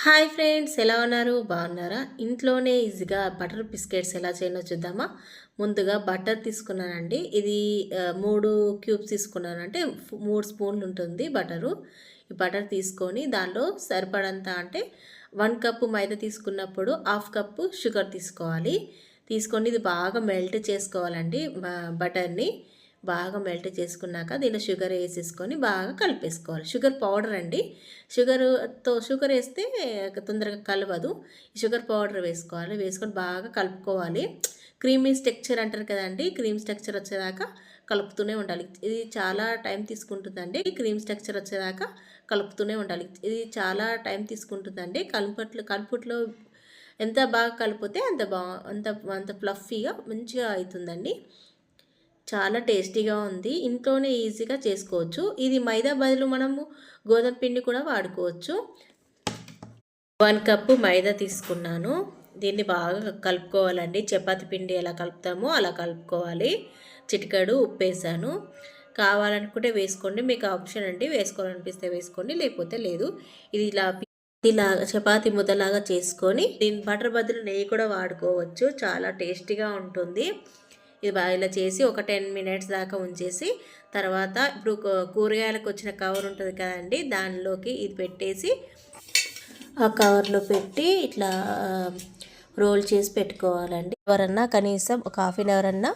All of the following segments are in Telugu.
హాయ్ ఫ్రెండ్స్ ఎలా ఉన్నారు? బాగున్నారా? ఇంట్లోనే ఈజీగా బటర్ బిస్కెట్స్ ఎలా చేయనో చూద్దామా? ముందుగా బటర్ తీసుకున్నానండి. ఇది మూడు క్యూబ్స్ తీసుకున్నాను అంటే మూడు స్పూన్లు ఉంటుంది బటరు. ఈ బటర్ తీసుకొని దానిలో సరిపడంత అంటే వన్ కప్పు మైదా తీసుకున్నప్పుడు హాఫ్ కప్పు షుగర్ తీసుకోవాలి. తీసుకొని ఇది బాగా మెల్ట్ చేసుకోవాలండి బటర్ని. బాగా మెల్ట్ చేసుకున్నాక దీనిలో షుగర్ వేసేసుకొని బాగా కలిపేసుకోవాలి. షుగర్ పౌడర్ అండి. షుగర్తో షుగర్ వేస్తే తొందరగా కలవదు. ఈ షుగర్ పౌడర్ వేసుకోవాలి. వేసుకొని బాగా కలుపుకోవాలి. క్రీమీ స్ట్రక్చర్ అంటారు కదండి క్రీమ్ స్ట్రక్చర్ వచ్చేదాకా కలుపుతూనే ఉండాలి. ఇది చాలా టైం తీసుకుంటుందండి క్రీమ్ స్ట్రక్చర్ వచ్చేదాకా కలుపుతూనే ఉండాలి. ఇది చాలా టైం తీసుకుంటుందండి. కలుపట్లు కలుపుట్లో ఎంత బాగా కలిపితే అంత బా అంత అంత ఫ్లఫీగా మంచిగా అవుతుందండి. చాలా టేస్టీగా ఉంది. ఇంట్లోనే ఈజీగా చేసుకోవచ్చు. ఇది మైదా బదులు మనము గోధుమ పిండి కూడా వాడుకోవచ్చు. వన్ కప్పు మైదా తీసుకున్నాను. దీన్ని బాగా కలుపుకోవాలండి. చపాతి పిండి ఎలా కలుపుతామో అలా కలుపుకోవాలి. చిటికడు ఉప్పు వేసాను కావాలనుకుంటే వేసుకోండి. మీకు ఆప్షన్ అండి. వేసుకోవాలనిపిస్తే వేసుకోండి. లేకపోతే లేదు. ఇది ఇలా ఇలా చపాతి ముద్దలాగా చేసుకొని దీని బటర్ బదులు నెయ్యి కూడా వాడుకోవచ్చు. చాలా టేస్టీగా ఉంటుంది. ఇది ఇలా చేసి ఒక టెన్ మినిట్స్ దాకా ఉంచేసి తర్వాత ఇప్పుడు కూరగాయలకు వచ్చిన కవర్ ఉంటుంది కదండి దానిలోకి ఇది పెట్టేసి ఆ కవర్లో పెట్టి ఇట్లా రోల్ చేసి పెట్టుకోవాలండి. ఎవరన్నా కనీసం ఒక హాఫ్ అన్ అవర్ అన్నా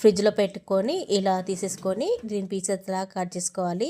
ఫ్రిడ్జ్లో పెట్టుకొని ఇలా తీసేసుకొని దీని పీసెస్ లాగా కట్ చేసుకోవాలి.